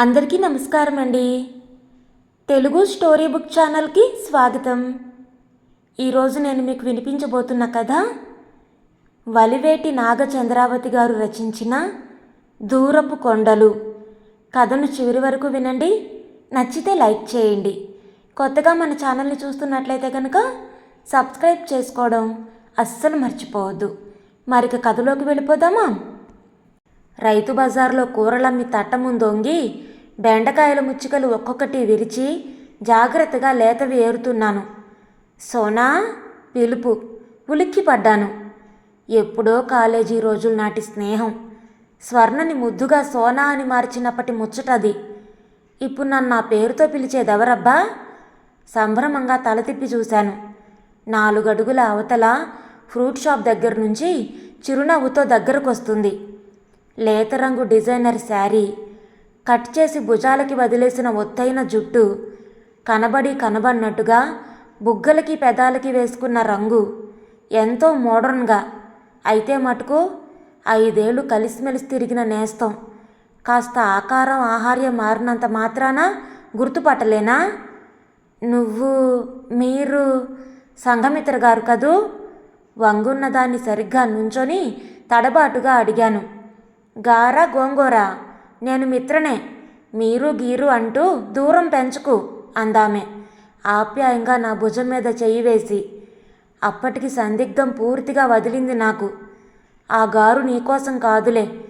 అందరికీ నమస్కారం అండి. తెలుగు స్టోరీ బుక్ ఛానల్కి స్వాగతం. ఈరోజు నేను మీకు వినిపించబోతున్న కథ వలివేటి నాగచంద్రావతి గారు రచించిన దూరపు కొండలు. కథను చివరి వరకు వినండి. నచ్చితే లైక్ చేయండి. కొత్తగా మన ఛానల్ని చూస్తున్నట్లయితే కనుక సబ్స్క్రైబ్ చేసుకోవడం అస్సలు మర్చిపోవద్దు. మరిక కథలోకి వెళ్ళిపోదామా? రైతు బజార్లో కూరలమ్మి తట్ట ముందొంగి బెండకాయల ముచ్చికలు ఒక్కొక్కటి విరిచి జాగ్రత్తగా లేతవి ఏరుతున్నాను సోనా పిలుపు. ఉలిక్కి పడ్డాను ఎప్పుడో కాలేజీ రోజుల నాటి స్నేహం. స్వర్ణని ముద్దుగా సోనా అని మార్చినప్పటి ముచ్చటది. ఇప్పుడు నన్ను నా పేరుతో పిలిచేదెవరబ్బా? సంభ్రమంగా తల తిప్పి చూశాను. నాలుగడుగుల అవతల ఫ్రూట్ షాప్ దగ్గర నుంచి చిరునవ్వుతో దగ్గరకొస్తుంది. లేత రంగు డిజైనర్ శారీ. కట్ చేసి భుజాలకి వదిలేసిన ఒత్తైన జుట్టు కనబడి కనబడినట్టుగా బుగ్గలకి పెదాలకి వేసుకున్న రంగు ఎంతో మోడర్న్గా. అయితే మటుకు ఐదేళ్ళు కలిసిమెలిసి తిరిగిన నేస్తం. కాస్త ఆకారం ఆహార్యం మారినంత మాత్రాన గుర్తుపట్టలేనా? నువ్వు మీరు సంఘమిత్ర గారు కదూ? వంగున్న దాన్ని సరిగ్గా నుంచొని తడబాటుగా అడిగాను. గారా గోంగూర? నేను మిత్రనే మీరు గీరు అంటూ దూరం పెంచుకు అందామే. ఆప్యాయంగా నా భుజం మీద చెయ్యి వేసి అప్పటికి సందిగ్ధం పూర్తిగా వదిలింది నాకు. ఆ గారు నీకోసం కాదులే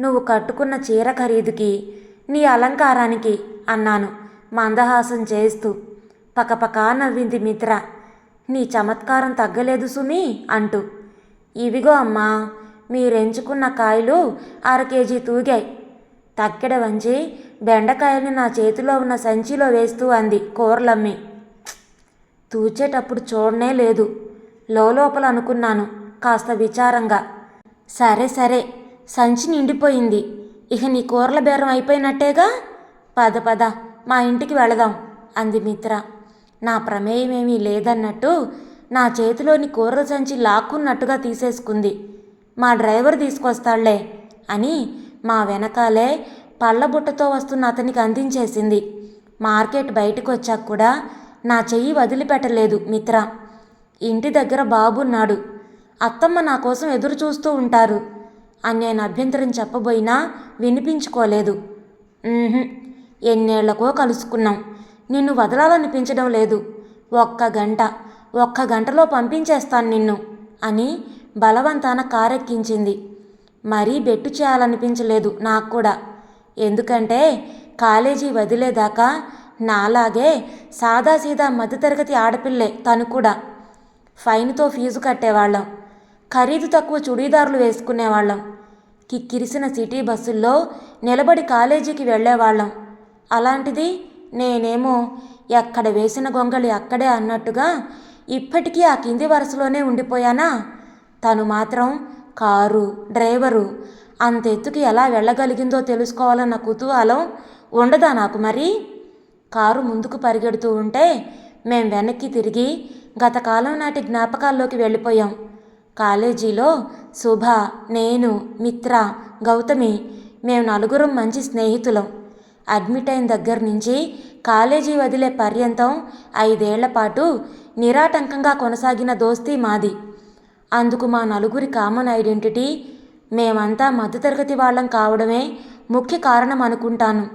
నువ్వు కట్టుకున్న చీర ఖరీదుకి నీ అలంకారానికి అన్నాను మందహాసం చేస్తూ. పకపకా నవ్వింది మిత్ర. నీ చమత్కారం తగ్గలేదు సుమి అంటూ. ఇవిగో అమ్మా మీరెంచుకున్న కాయలు అర కేజీ తూగాయి. తక్కెడ వంచి బెండకాయని నా చేతిలో ఉన్న సంచిలో వేస్తూ అంది కూరలమ్మి. తూచేటప్పుడు చూడనే లేదు. లోపల అనుకున్నాను కాస్త విచారంగా. సరే సరే సంచి నిండిపోయింది. ఇక నీ కూరల బేరం అయిపోయినట్టేగా? పద పద మా ఇంటికి వెళదాం అంది మిత్ర. నా ప్రమేయమేమీ లేదన్నట్టు నా చేతిలోని కూరల సంచి లాక్కున్నట్టుగా తీసేసుకుంది. మా డ్రైవర్ తీసుకొస్తాళ్ళే అని మా వెనకాలే పళ్ళబుట్టతో వస్తున్న అతనికి అందించేసింది. మార్కెట్ బయటకు వచ్చాక కూడా నా చెయ్యి వదిలిపెట్టలేదు మిత్ర. ఇంటి దగ్గర బాబున్నాడు. అత్తమ్మ నా కోసం ఎదురు చూస్తూ ఉంటారు. అని నేను అభ్యంతరం చెప్పబోయినా వినిపించుకోలేదు. ఎన్నేళ్ళకో కలుసుకున్నాం. నిన్ను వదలాలనిపించడం లేదు. ఒక్క గంట ఒక్క గంటలో పంపించేస్తాను నిన్ను అని బలవంతాన కారెక్కించింది. మరీ బెట్టు చేయాలనిపించలేదు నాకు కూడా. ఎందుకంటే కాలేజీ వదిలేదాకా నాలాగే సాదాసీదా మధ్యతరగతి ఆడపిల్లే తను కూడా. ఫైన్తో ఫీజు కట్టేవాళ్ళం. ఖరీదు తక్కువ చుడీదారులు వేసుకునేవాళ్ళం. కిక్కిరిసిన సిటీ బస్సుల్లో నిలబడి కాలేజీకి వెళ్ళేవాళ్ళం. అలాంటిది నేనేమో ఎక్కడ వేసిన గొంగళి అక్కడే అన్నట్టుగా ఇప్పటికీ ఆ కింది వరుసలోనే ఉండిపోయానా? తను మాత్రం కారు డ్రైవరు అంత ఎత్తుకి ఎలా వెళ్ళగలిగిందో తెలుసుకోవాలన్న కుతూహలం ఉండదా నాకు మరి? కారు ముందుకు పరిగెడుతూ ఉంటే మేం వెనక్కి తిరిగి గతకాలం నాటి జ్ఞాపకాల్లోకి వెళ్ళిపోయాం. కాలేజీలో శుభ నేను మిత్ర గౌతమి మేము నలుగురం మంచి స్నేహితులం. అడ్మిట్ అయిన దగ్గర నుంచి కాలేజీ వదిలే పర్యంతం ఐదేళ్ళ పాటు నిరాటంకంగా కొనసాగిన దోస్తీ మాది. అందుకు మా నలుగురి కామన్ ఐడెంటిటీ మేమంతా మధ్యతరగతి వాళ్ళం కావడమే ముఖ్య కారణం అనుకుంటాను.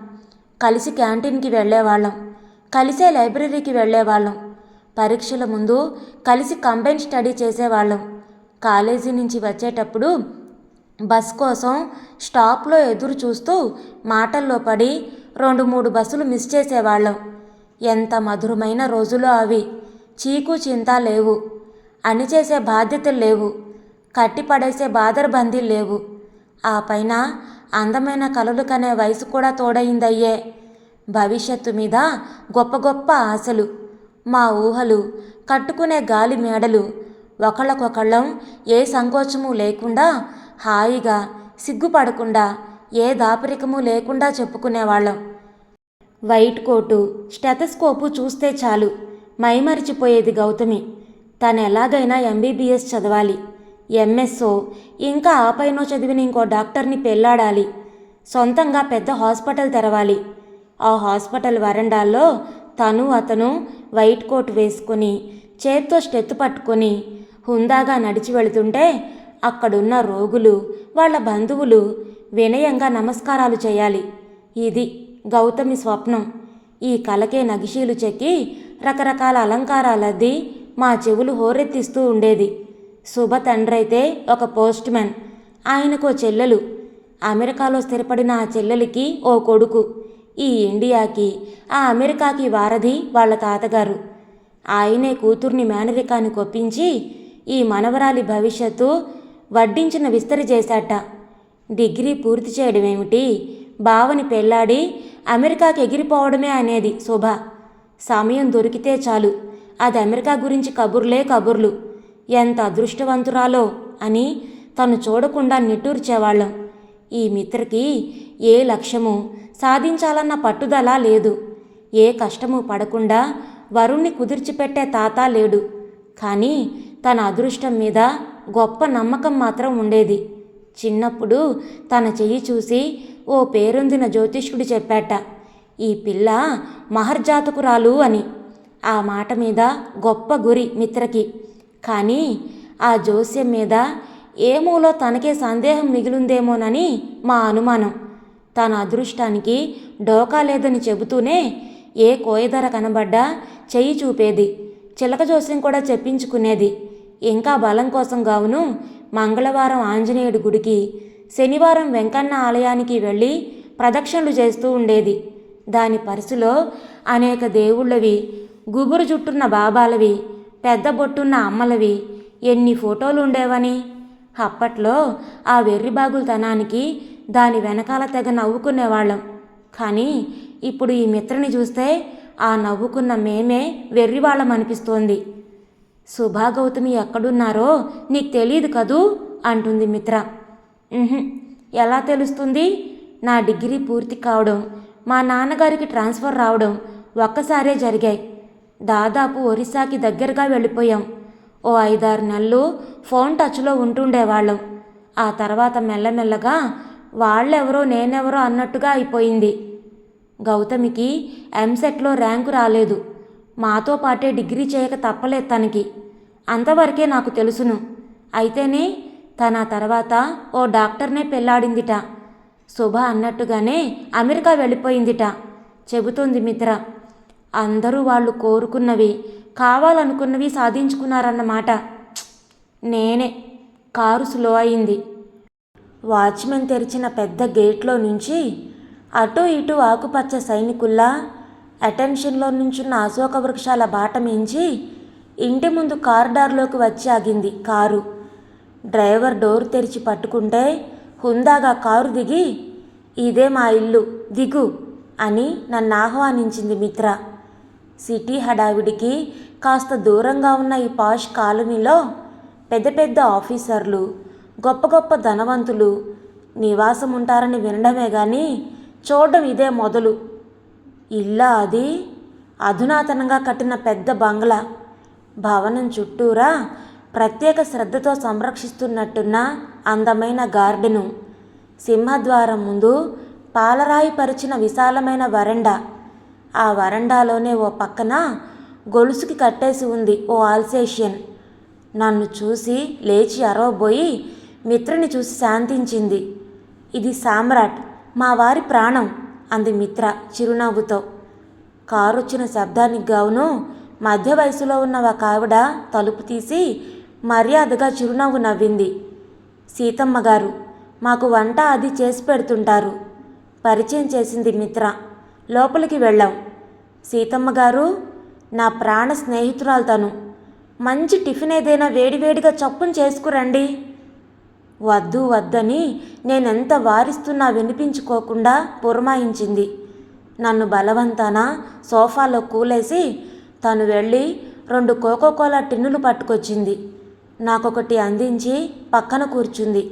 కలిసి క్యాంటీన్కి వెళ్ళేవాళ్ళం. కలిసే లైబ్రరీకి వెళ్ళేవాళ్ళం. పరీక్షల ముందు కలిసి కంబైన్ స్టడీ చేసేవాళ్ళం. కాలేజీ నుంచి వచ్చేటప్పుడు బస్ కోసం స్టాప్లో ఎదురు చూస్తూ మాటల్లో పడి రెండు మూడు బస్సులు మిస్ చేసేవాళ్ళం. ఎంత మధురమైన రోజులు అవి. చీకు చింత లేవు. అణిచేసే బాధ్యతలు లేవు. కట్టిపడేసే బాదరబందీలు లేవు. ఆ పైన అందమైన కలలు కనే వయసు కూడా తోడయిందయ్యే. భవిష్యత్తు మీద గొప్ప గొప్ప ఆశలు మా ఊహలు కట్టుకునే గాలి మేడలు. ఒకళ్ళకొకళ్ళం ఏ సంకోచము లేకుండా హాయిగా సిగ్గుపడకుండా ఏ దాపరికము లేకుండా చెప్పుకునేవాళ్ళం. వైట్ కోటు స్టెథస్కోపు చూస్తే చాలు. మైమరిచిపోయేది గౌతమి. తను ఎలాగైనా ఎంబీబీఎస్ చదవాలి. ఎంఎస్ఓ ఇంకా ఆపైనో చదివిన ఇంకో డాక్టర్ని పెళ్ళాడాలి. సొంతంగా పెద్ద హాస్పిటల్ తెరవాలి. ఆ హాస్పిటల్ వరండాల్లో తను అతను వైట్ కోట్ వేసుకొని చేత్తో స్టెత్తు పట్టుకొని హుందాగా నడిచి వెళుతుంటే అక్కడున్న రోగులు వాళ్ళ బంధువులు వినయంగా నమస్కారాలు చేయాలి. ఇది గౌతమి స్వప్నం. ఈ కలకే నగిషీలు చెక్కి రకరకాల అలంకారాలద్ది మా చెవులు హోరెత్తిస్తూ ఉండేది. శుభ తండ్రైతే ఒక పోస్ట్ మ్యాన్. ఆయనకో చెల్లెలు. అమెరికాలో స్థిరపడిన ఆ చెల్లెలికి ఓ కొడుకు. ఈ ఇండియాకి ఆ అమెరికాకి వారధి వాళ్ళ తాతగారు. ఆయనే కూతుర్ని మేనరికాన్ని కొప్పించి ఈ మనవరాలి భవిష్యత్తు వడ్డించిన విస్తరి చేశాట. డిగ్రీ పూర్తి చేయడమేమిటి? బావని పెళ్ళాడి అమెరికాకి ఎగిరిపోవడమే అనేది శుభ. సమయం దొరికితే చాలు. అది అమెరికా గురించి కబుర్లే కబుర్లు. ఎంత అదృష్టవంతురాలో అని తను చూడకుండా నిట్టూర్చేవాళ్ళం. ఈ మిత్రకి ఏ లక్ష్యము సాధించాలన్న పట్టుదల లేదు. ఏ కష్టము పడకుండా వరుణ్ణి కుదిర్చిపెట్టే తాత లేడు. కానీ తన అదృష్టం మీద గొప్ప నమ్మకం మాత్రం ఉండేది. చిన్నప్పుడు తన చెయ్యి చూసి ఓ పేరొందిన జ్యోతిష్కుడు చెప్పాట ఈ పిల్ల మహర్జాతకురాలు అని. ఆ మాట మీద గొప్ప గురి మిత్రకి. కానీ ఆ జోస్యం మీద ఏమూలో తనకే సందేహం మిగిలిందేమోనని మా అనుమానం. తన అదృష్టానికి డోకా లేదని చెబుతూనే ఏ కోయధర కనబడ్డా చెయ్యి చూపేది. చిలక జోస్యం కూడా చెప్పించుకునేది. ఇంకా బలం కోసం గావును మంగళవారం ఆంజనేయుడి గుడికి శనివారం వెంకన్న ఆలయానికి వెళ్ళి ప్రదక్షిణలు చేస్తూ ఉండేది. దాని పరుసులో అనేక దేవుళ్ళవి గుబురు జుట్టున్న బాబాలవి పెద్ద బొట్టున్న అమ్మలవి ఎన్ని ఫోటోలు ఉండేవని అప్పట్లో ఆ వెర్రిబాగులతనానికి దాని వెనకాల తెగ నవ్వుకునేవాళ్ళం. కానీ ఇప్పుడు ఈ మిత్రని చూస్తే ఆ నవ్వుకున్న మేమే వెర్రివాళ్ళం అనిపిస్తోంది సుభాగౌతమి ఎక్కడున్నారో నీకు తెలియదు కదూ? అంటుంది మిత్ర. ఎలా తెలుస్తుంది? నా డిగ్రీ పూర్తి కావడం మా నాన్నగారికి ట్రాన్స్ఫర్ రావడం ఒక్కసారే జరిగాయి. దాదాపు ఒరిస్సాకి దగ్గరగా వెళ్ళిపోయాం. ఓ ఐదారు నెలలు ఫోన్ టచ్లో ఉంటుండేవాళ్ళం. ఆ తర్వాత మెల్లమెల్లగా వాళ్ళెవరో నేనెవరో అన్నట్టుగా అయిపోయింది. గౌతమికి ఎంసెట్లో ర్యాంకు రాలేదు. మాతో పాటే డిగ్రీ చేయక తప్పలేదు తనకి. అంతవరకే నాకు తెలుసును. అయితేనే తన తర్వాత ఓ డాక్టర్నే పెళ్ళాడిందిట శుభ అన్నట్టుగానే అమెరికా వెళ్ళిపోయిందిట. చెబుతోంది మిత్ర. అందరూ వాళ్ళు కోరుకున్నవి కావాలనుకున్నవి సాధించుకున్నారన్నమాట. నేనే కారు స్లో అయింది. వాచ్మెన్ తెరిచిన పెద్ద గేట్లో నుంచి అటు ఇటు ఆకుపచ్చ సైనికుల్లా అటెన్షన్లో నుంచున్న అశోక వృక్షాల బాట మించి ఇంటి ముందు కారిడార్లోకి వచ్చి ఆగింది కారు. డ్రైవర్ డోర్ తెరిచి పట్టుకుంటే హుందాగా కారు దిగి ఇదే మా ఇల్లు దిగు అని నన్ను ఆహ్వానించింది మిత్ర. సిటీ హడావిడికి కాస్త దూరంగా ఉన్న ఈ పాష్ కాలనీలో పెద్ద పెద్ద ఆఫీసర్లు గొప్ప గొప్ప ధనవంతులు నివాసం ఉంటారని వినడమే కానీ చూడడం ఇదే మొదలు. ఇల్లా అది అధునాతనంగా కట్టిన పెద్ద బంగ్లా. భవనం చుట్టూరా ప్రత్యేక శ్రద్ధతో సంరక్షిస్తున్నట్టున్న అందమైన గార్డెను. సింహద్వారం ముందు పాలరాయి పరిచిన విశాలమైన వరండా. ఆ వరండాలోనే ఓ పక్కన గొలుసుకి కట్టేసి ఉంది ఓ ఆల్సేషియన్. నన్ను చూసి లేచి అరవబోయి మిత్రని చూసి శాంతించింది. ఇది సామ్రాట్ మా వారి ప్రాణం అంది మిత్ర చిరునవ్వుతో. కారు వచ్చిన శబ్దానికి గావును మధ్య వయసులో ఉన్న ఒక ఆవిడ తలుపు తీసి మర్యాదగా చిరునవ్వు నవ్వింది. సీతమ్మ గారు మాకు వంట అది చేసి పెడుతుంటారు. పరిచయం చేసింది మిత్ర. లోపలికి వెళ్ళాం. సీతమ్మ గారు నా ప్రాణ స్నేహితురాలు తను మంచి టిఫిన్ ఏదైనా వేడివేడిగా చప్పున చేసుకురండి. వద్దు వద్దని నేనెంత వారిస్తున్నా వినిపించుకోకుండా పురమాయించింది. నన్ను బలవంతాన సోఫాలో కూలేసి తను వెళ్ళి రెండు కోకోకోలా టిన్నులు పట్టుకొచ్చింది. నాకొకటి అందించి పక్కన కూర్చుంది.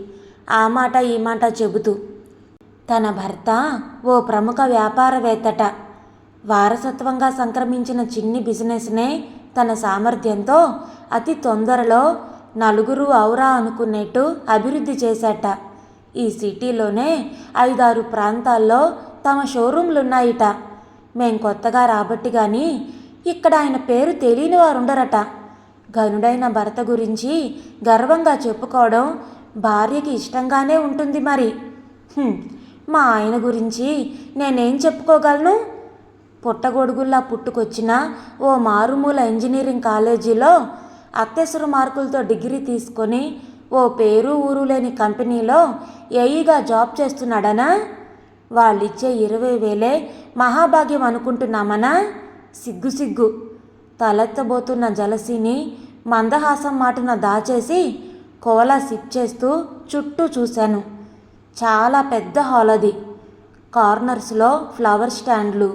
ఆ మాట ఈ మాట చెబుతూ తన భర్త ఓ ప్రముఖ వ్యాపారవేత్తట. వారసత్వంగా సంక్రమించిన చిన్ని బిజినెస్నే తన సామర్థ్యంతో అతి తొందరలో నలుగురు ఔరా అనుకునేట్టు అభివృద్ధి చేశాట. ఈ సిటీలోనే ఐదారు ప్రాంతాల్లో తమ షోరూంలున్నాయిట. మేం కొత్తగా రాబట్టి గాని ఇక్కడ ఆయన పేరు తెలియని వారుండరట. గనుడైన భర్త గురించి గర్వంగా చెప్పుకోవడం భార్యకి ఇష్టంగానే ఉంటుంది మరి. మా ఆయన గురించి నేనేం చెప్పుకోగలను? పుట్టగొడుగుల్లా పుట్టుకొచ్చిన ఓ మారుమూల ఇంజనీరింగ్ కాలేజీలో అత్యవసర మార్కులతో డిగ్రీ తీసుకొని ఓ పేరు ఊరు లేని కంపెనీలో ఏఈగా జాబ్ చేస్తున్నాడనా? వాళ్ళిచ్చే ఇరవై వేలే మహాభాగ్యం అనుకుంటున్నామనా? సిగ్గు సిగ్గు. తలెత్తబోతున్న జలసిని మందహాసం మాటన దాచేసి కోలా సిప్ చేస్తూ చుట్టూ చూశాను. చాలా పెద్ద హాల్ అది. కార్నర్స్లో ఫ్లవర్ స్టాండ్లు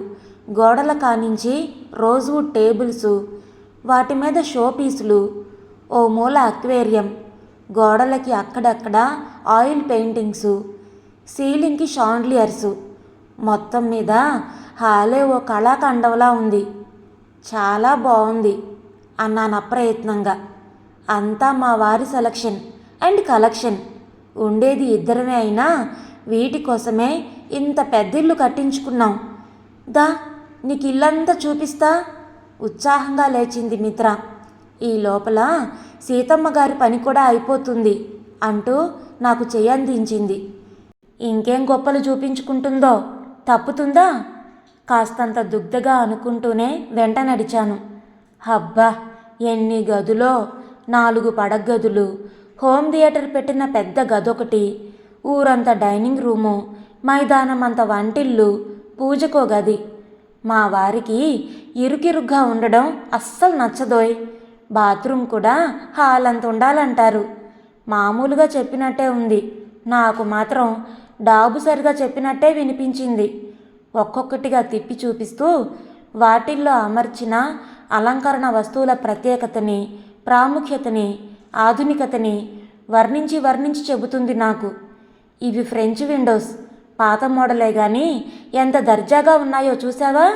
గోడల కానించి రోజ్వుడ్ టేబుల్స్ వాటి మీద షో పీసులు ఓ మూల అక్వేరియం గోడలకి అక్కడక్కడ ఆయిల్ పెయింటింగ్స్ సీలింగ్కి షాండ్లియర్స్. మొత్తం మీద హాలే ఓ కళాఖండంలా ఉంది. చాలా బాగుంది అన్నాను అప్రయత్నంగా అంతా మా వారి సెలక్షన్ అండ్ కలెక్షన్. ఉండేది ఇద్దరమే అయినా వీటి కోసమే ఇంత పెద్ద ఇల్లు కట్టించుకున్నాం. దా నీకు ఇల్లంతా చూపిస్తా. ఉత్సాహంగా లేచింది మిత్ర. ఈ లోపల సీతమ్మ గారి పని కూడా అయిపోతుంది అంటూ నాకు చేయందించింది ఇంకేం గొప్పలు చూపించుకుంటుందో? తప్పుతుందా? కాస్తంత దుగ్ధగా అనుకుంటూనే వెంట నడిచాను. హబ్బా ఎన్ని గదులో నాలుగు పడగదులు. హోమ్ థియేటర్ పెట్టిన పెద్ద గదొకటి. ఊరంత డైనింగ్ రూము మైదానం అంత వంటిల్లు పూజకో గది. మా వారికి ఇరుకిరుగ్గా ఉండడం అస్సలు నచ్చదోయ్. బాత్రూమ్ కూడా హాల్ అంత ఉండాలంటారు. మామూలుగా చెప్పినట్టే ఉంది. నాకు మాత్రం డాబు సరిగా చెప్పినట్టే వినిపించింది. ఒక్కొక్కటిగా తిప్పి చూపిస్తూ వాటిల్లో అమర్చిన అలంకరణ వస్తువుల ప్రత్యేకతని ప్రాముఖ్యతని ఆధునికతని వర్ణించి వర్ణించి చెబుతుంది నాకు. ఇవి ఫ్రెంచ్ విండోస్. పాత మోడలే కానీ ఎంత దర్జాగా ఉన్నాయో చూసావా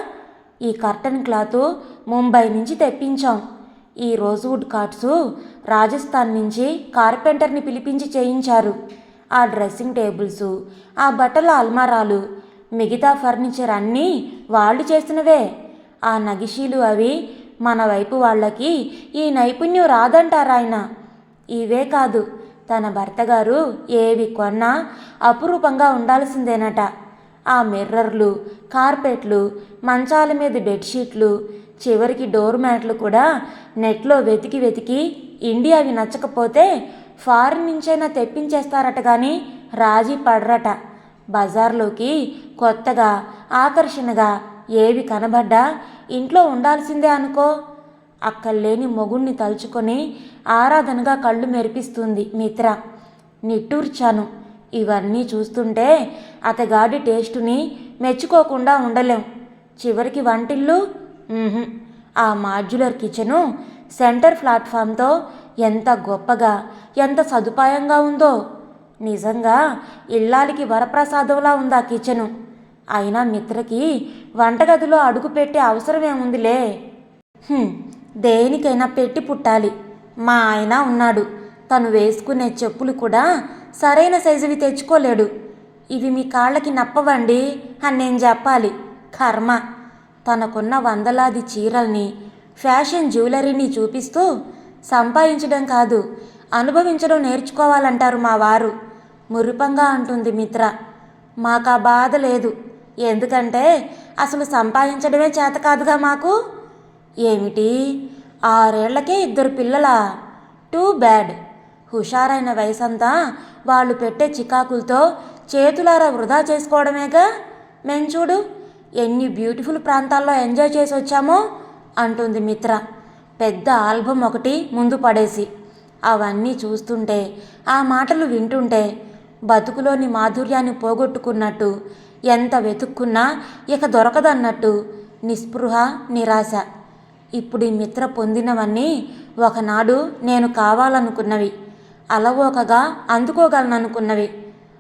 ఈ కర్టన్ క్లాత్ ముంబై నుంచి తెప్పించాం. ఈ రోజ్వుడ్ కార్డ్స్ రాజస్థాన్ నుంచి కార్పెంటర్ని పిలిపించి చేయించారు. ఆ డ్రెస్సింగ్ టేబుల్స్ ఆ బట్టల అల్మారాలు మిగతా ఫర్నిచర్ అన్నీ వాళ్ళు చేసినవే. ఆ నగిషీలు అవి మన వైపు వాళ్ళకి ఈ నైపుణ్యం రాదంటారాయన. ఇవే కాదు. తన భర్తగారు ఏవి కొన్నా అపురూపంగా ఉండాల్సిందేనట. ఆ మిర్రర్లు కార్పెట్లు మంచాల మీద బెడ్షీట్లు చివరికి డోర్ మ్యాట్లు కూడా నెట్లో వెతికి వెతికి ఇండియావి నచ్చకపోతే ఫారిన్ నుంచైనా తెప్పించేస్తారట కానీ రాజీ పడరట. బజార్లోకి కొత్తగా ఆకర్షణగా ఏవి కనబడ్డా ఇంట్లో ఉండాల్సిందే అనుకో. అక్కర్లేని మొగుణ్ణి తలుచుకొని ఆరాధనగా కళ్ళు మెరిపిస్తుంది మిత్ర. నిట్టూర్చాను. ఇవన్నీ చూస్తుంటే అతగాడి టేస్టుని మెచ్చుకోకుండా ఉండలేం. చివరికి వంటిల్లు ఆ మాడ్యులర్ కిచెను సెంటర్ ప్లాట్ఫామ్తో ఎంత గొప్పగా ఎంత సదుపాయంగా ఉందో. నిజంగా ఇల్లాలికి వరప్రసాదంలా ఉందా కిచెను. అయినా మిత్రకి వంటగదిలో అడుగుపెట్టే అవసరమేముందిలే? హ్మ్, దేనికైనా పెట్టి పుట్టాలి. మా ఆయన ఉన్నాడు. తను వేసుకునే చెప్పులు కూడా సరైన సైజువి తెచ్చుకోలేడు. ఇవి మీ కాళ్ళకి నప్పవండి అని నేను చెప్పాలి. కర్మ. తనకున్న వందలాది చీరల్ని ఫ్యాషన్ జ్యువెలరీని చూపిస్తూ సంపాదించడం కాదు అనుభవించడం నేర్చుకోవాలంటారు మా వారు. మురిపంగా అంటుంది మిత్ర. మాకు ఆ బాధ లేదు. ఎందుకంటే అసలు సంపాదించడమే చేత కాదుగా మాకు. ఏమిటి? ఆరేళ్ళకే ఇద్దరు పిల్లలా? Too bad. హుషారైన వయసంతా వాళ్ళు పెట్టే చికాకులతో చేతులారా వృధా చేసుకోవడమేగా? మేం చూడు ఎన్ని బ్యూటిఫుల్ ప్రాంతాల్లో ఎంజాయ్ చేసి వచ్చామో అంటుంది మిత్ర. పెద్ద ఆల్బమ్ ఒకటి ముందు పడేసి. అవన్నీ చూస్తుంటే ఆ మాటలు వింటుంటే బతుకులోని మాధుర్యాన్ని పోగొట్టుకున్నట్టు ఎంత వెతుక్కున్నా ఇక దొరకదన్నట్టు నిస్పృహ నిరాశ. ఇప్పుడు ఈ మిత్ర పొందినవన్నీ ఒకనాడు నేను కావాలనుకున్నవి. అలవోకగా అందుకోగలననుకున్నవి.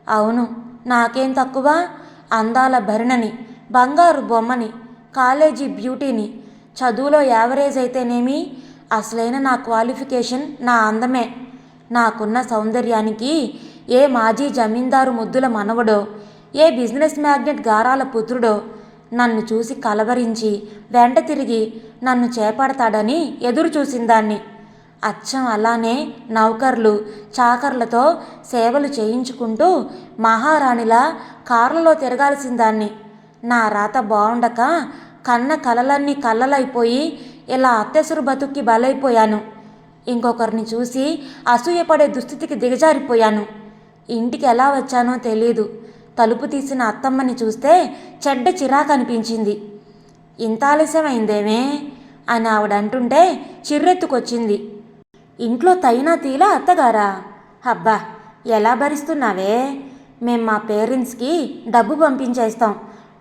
అవును నాకేం తక్కువ? అందాల భరిణని బంగారు బొమ్మని కాలేజీ బ్యూటీని. చదువులో యావరేజ్ అయితేనేమి? అసలైన నా క్వాలిఫికేషన్ నా అందమే. నాకున్న సౌందర్యానికి ఏ మాజీ జమీందారు ముద్దుల మనవడో ఏ బిజినెస్ మ్యాగ్నెట్ గారాల పుత్రుడో నన్ను చూసి కలవరించి వెంట తిరిగి నన్ను చేపడతాడని ఎదురు చూసిందాన్ని. అచ్చం అలానే నౌకర్లు చాకర్లతో సేవలు చేయించుకుంటూ మహారాణిలా కార్లలో తిరగాల్సిందాన్ని. నా రాత బాగుండక కన్న కలలన్నీ కళ్ళలైపోయి ఇలా అత్యసురు బతుక్కి బలైపోయాను. ఇంకొకరిని చూసి అసూయపడే దుస్థితికి దిగజారిపోయాను. ఇంటికి ఎలా వచ్చానో తెలీదు. తలుపు తీసిన అత్తమ్మని చూస్తే చెడ్డ చిరాకు అనిపించింది. ఇంత ఆలస్యమైందేమే? అని ఆవిడ అంటుంటే చిర్రెత్తుకొచ్చింది. ఇంట్లో తైనా తీలా అత్తగారా? అబ్బా ఎలా భరిస్తున్నావే? మేం మా పేరెంట్స్కి డబ్బు పంపించేస్తాం.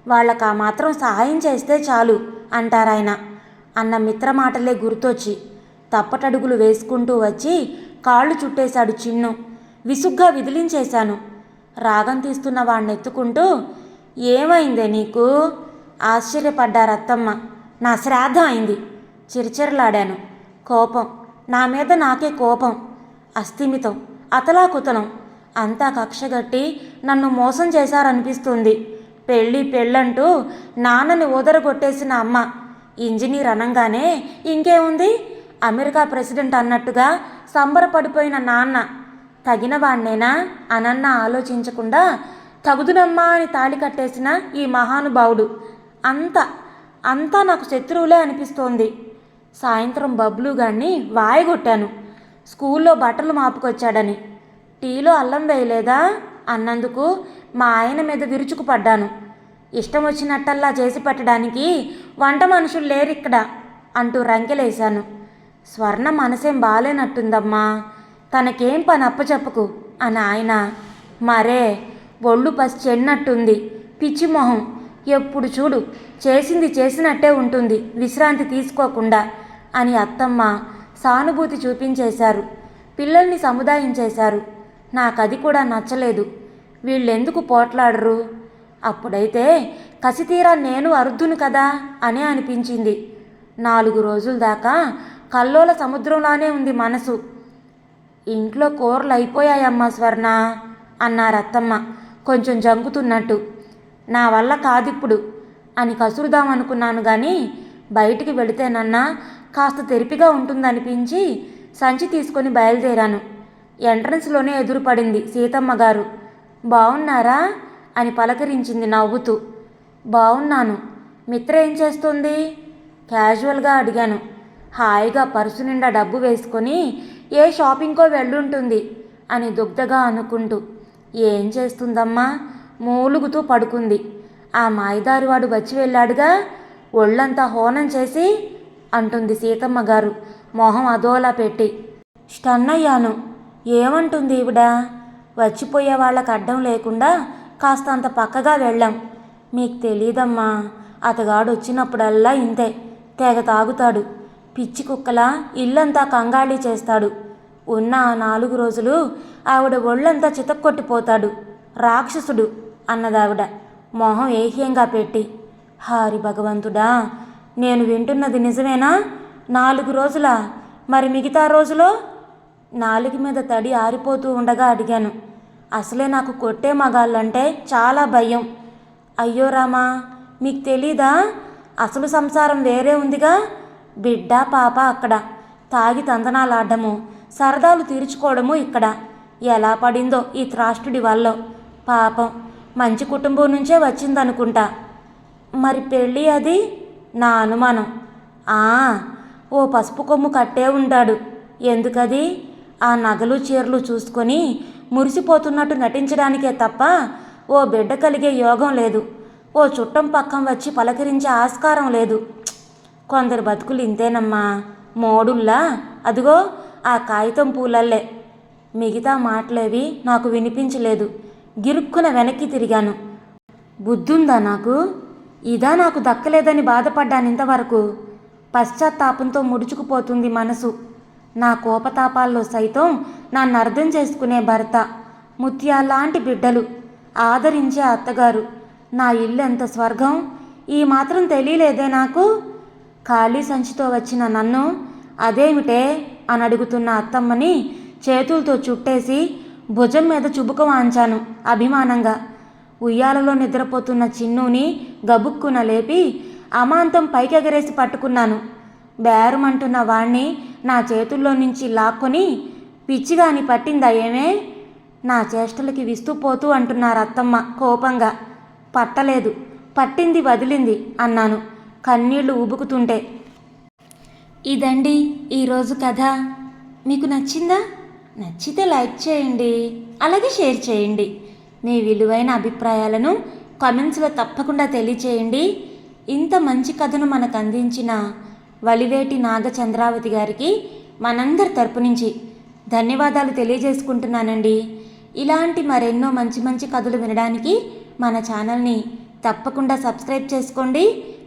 వాళ్ళకు ఆ మాత్రం సహాయం చేస్తే చాలు అంటారాయన. అన్న మిత్ర మాటలే గుర్తొచ్చి తప్పటడుగులు వేసుకుంటూ వచ్చి కాళ్ళు చుట్టేశాడు చిన్ను. విసుగ్గా విదిలించేశాను. రాగం తీస్తున్న వాడిని ఎత్తుకుంటూ ఏమైందే నీకు? ఆశ్చర్యపడ్డారు అత్తమ్మ నా శ్రాద్ధం అయింది. చిరచిరలాడాను. కోపం. నా మీద నాకే కోపం. అస్థిమితం. అతలాకుతలం అంతా కక్షగట్టి నన్ను మోసం చేశారనిపిస్తుంది. పెళ్ళి పెళ్ళంటూ నాన్నని ఊదరగొట్టేసిన అమ్మ. ఇంజనీర్ అనంగానే ఇంకేముంది? అమెరికా ప్రెసిడెంట్ అన్నట్టుగా సంబరపడిపోయిన నాన్న. తగిన వాణ్ణేనా అనన్న ఆలోచించకుండా తగుదునమ్మా అని తాళి కట్టేసిన ఈ మహానుభావుడు అంత అంతా నాకు శత్రువులే అనిపిస్తోంది. సాయంత్రం బబ్లు గాన్ని వాయగొట్టాను. స్కూల్లో బట్టలు మాపుకొచ్చాడని. టీలో అల్లం వేయలేదా? అన్నందుకు మా ఆయన మీద విరుచుకుపడ్డాను. ఇష్టం వచ్చినట్టల్లా చేసి పెట్టడానికి వంట మనుషులు లేరిక్కడ అంటూ రంకెలేశాను. స్వర్ణ మనసేం బాలేనట్టుందమ్మా. తనకేం పని అప్పచెప్పకు? అని ఆయన. మరే ఒళ్ళు పసి చెన్నట్టుంది పిచ్చి మొహం. ఎప్పుడు చూడు చేసింది చేసినట్టే ఉంటుంది. విశ్రాంతి తీసుకోకుండా అని అత్తమ్మ సానుభూతి చూపించేశారు. పిల్లల్ని సముదాయించేశారు. నాకది కూడా నచ్చలేదు. వీళ్ళెందుకు పోట్లాడరు? అప్పుడైతే కసితీరా నేను అరుద్దును కదా? అని అనిపించింది. నాలుగు రోజుల దాకా కల్లోల సముద్రంలానే ఉంది మనసు. ఇంట్లో కూరలు అయిపోయాయమ్మా స్వర్ణ అన్నారత్తమ్మ. కొంచెం జంకుతున్నట్టు. నా వల్ల కాదిప్పుడు అని కసురుదామనుకున్నాను కానీ బయటికి వెళితేనన్నా కాస్త తెరిపిగా ఉంటుందనిపించి సంచి తీసుకొని బయలుదేరాను. ఎంట్రన్స్లోనే ఎదురుపడింది సీతమ్మ గారు. బాగున్నారా అని పలకరించింది నవ్వుతూ. బాగున్నాను మిత్ర ఏం చేస్తుంది? క్యాజువల్గా అడిగాను. హాయిగా పర్సు నిండా డబ్బు వేసుకొని ఏ షాపింగ్కో వెళ్ళుంటుంది అని దుగ్ధగా అనుకుంటూ ఏం చేస్తుందమ్మా? మూలుగుతూ పడుకుంది. ఆ మాయదారివాడు వచ్చి వెళ్ళాడుగా ఒళ్ళంతా హోనం చేసి అంటుంది సీతమ్మ గారు మొహం అదోలా పెట్టి. స్టన్ అయ్యాను ఏమంటుంది ఈవిడ? వచ్చిపోయే వాళ్ళకి అడ్డం లేకుండా కాస్త అంత పక్కగా వెళ్ళాం. మీకు తెలీదమ్మా అతగాడు వచ్చినప్పుడల్లా ఇంతే తెగ తాగుతాడు. పిచ్చి కుక్కలా ఇల్లంతా కంగాళీ చేస్తాడు. ఉన్న ఆ నాలుగు రోజులు ఆవిడ ఒళ్ళంతా చితక్కొట్టిపోతాడు. రాక్షసుడు అన్నదావిడ మొహం ఏహ్యంగా పెట్టి హారి భగవంతుడా నేను వింటున్నది నిజమేనా? నాలుగు రోజులా? మరి మిగతా రోజులో? నాలుగు మీద తడి ఆరిపోతూ ఉండగా అడిగాను. అసలే నాకు కొట్టే మగాళ్ళంటే చాలా భయం. అయ్యో రామా మీకు తెలీదా? అసలు సంసారం వేరే ఉందిగా? బిడ్డ పాప అక్కడ. తాగి తందనాలాడము సరదాలు తీర్చుకోవడము ఇక్కడ. ఎలా పడిందో ఈ త్రాష్టుడి వల్ల. పాపం. మంచి కుటుంబం నుంచే వచ్చిందనుకుంటా. మరి పెళ్ళి అది? నా అనుమానం. ఆ ఓ పసుపు కొమ్ము కట్టే ఉంటాడు ఎందుకది? ఆ నగలు చీరలు చూసుకొని మురిసిపోతున్నట్టు నటించడానికే తప్ప ఓ బిడ్డ కలిగే యోగం లేదు. ఓ చుట్టం పక్కం వచ్చి పలకరించే ఆస్కారం లేదు. కొందరు బతుకులు ఇంతేనమ్మా. మోడుల్లా? అదిగో ఆ కాగితం పూలల్లే. మిగతా మాటలేవి నాకు వినిపించలేదు. గిరుక్కున వెనక్కి తిరిగాను. బుద్ధుందా నాకు? ఇదా నాకు దక్కలేదని బాధపడ్డాను ఇంతవరకు. పశ్చాత్తాపంతో ముడుచుకుపోతుంది మనసు. నా కోపతాపాల్లో సైతం నన్ను అర్థం చేసుకునే భర్త ముత్యాలాంటి బిడ్డలు ఆదరించే అత్తగారు. నా ఇల్లు ఎంత స్వర్గం? ఈ మాత్రం తెలియలేదే నాకు? ఖాళీ సంచితో వచ్చిన నన్ను అదేమిటే? అని అడుగుతున్న అత్తమ్మని చేతులతో చుట్టేసి భుజం మీద చుబుక వాంచాను అభిమానంగా. ఉయ్యాలలో నిద్రపోతున్న చిన్నుని గబుక్కున లేపి అమాంతం పైకెగరేసి పట్టుకున్నాను. బేరమంటున్న వాణ్ణి నా చేతుల్లో నుంచి లాక్కొని పిచ్చిగాని పట్టిందా ఏమే? నా చేష్టలకి విస్తుపోతూ అంటున్నారు అత్తమ్మ కోపంగా. పట్టలేదు. పట్టింది వదిలింది అన్నాను. కన్నీళ్ళు ఉబుకుతుంటే ఇదండి ఈరోజు కథ. మీకు నచ్చిందా? నచ్చితే లైక్ చేయండి అలాగే షేర్ చేయండి. మీ విలువైన అభిప్రాయాలను కామెంట్స్లో తప్పకుండా తెలియచేయండి. ఇంత మంచి కథను మనకు అందించిన వలివేటి నాగచంద్రావతి గారికి మనందరి తరపు నుంచి ధన్యవాదాలు తెలియజేసుకుంటున్నానండి. ఇలాంటి మరెన్నో మంచి మంచి కథలు వినడానికి మన ఛానల్ని తప్పకుండా సబ్స్క్రైబ్ చేసుకోండి.